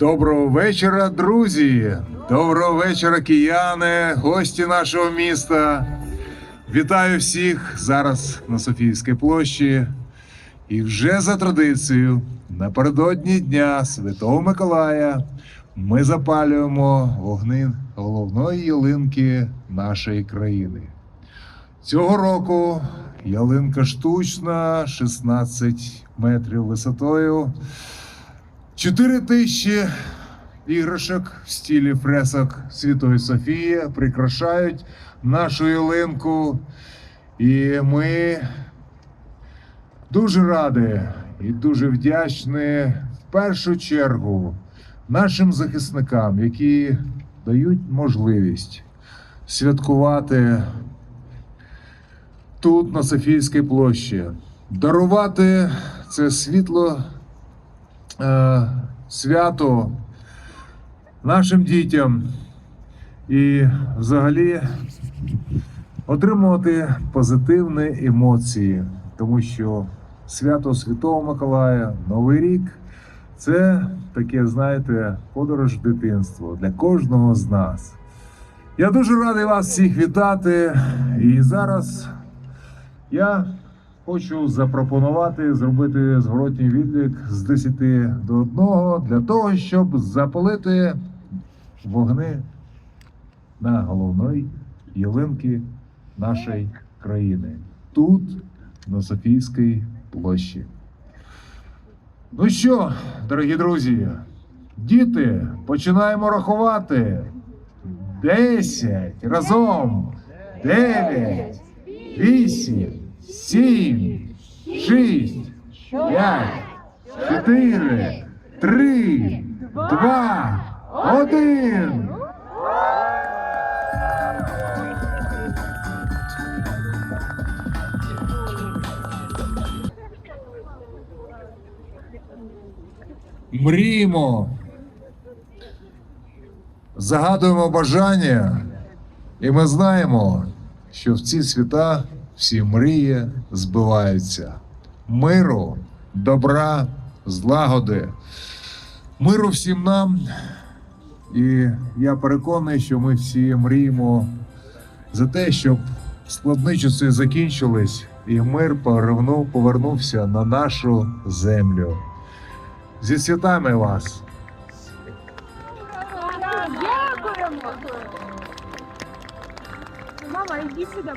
Доброго вечора, друзі! Доброго вечора, кияни, гості нашого міста. Вітаю всіх зараз на Софійській площі. І вже за традицією, напередодні Дня Святого Миколая ми запалюємо вогни головної ялинки нашої країни. Цього року ялинка штучна, 16 метрів висотою. 4 тисячі іграшок в стилі фресок Святої Софії прикрашають нашу ялинку. І ми дуже раді і дуже вдячні в першу чергу нашим захисникам, які дають можливість святкувати тут, на Софійській площі, дарувати це світло свято нашим дітям і взагалі отримувати позитивні емоції, тому що свято Святого Миколая, Новий рік це таке, знаєте, подорож в дитинство для кожного з нас. Я дуже радий вас всіх вітати. І зараз я хочу запропонувати зробити зворотній відлік з 10 до 1 для того, щоб запалити вогни на головної ялинки нашої країни тут, на Софійській площі. Ну що, дорогі друзі, діти, починаємо рахувати. Десять разом. Дев'ять, вісім, сім, шість, п'ять, чотири, три, два, один. Мріємо. Загадуємо бажання, і ми знаємо, що в ці свята всі мрії збиваються. Миру, добра, злагоди, миру всім нам. І я переконаний, що ми всі мріємо за те, щоб складні часи закінчились, і мир повернув, повернувся на нашу землю. Зі святами вас! Дякуємо. Мама, іди сюди.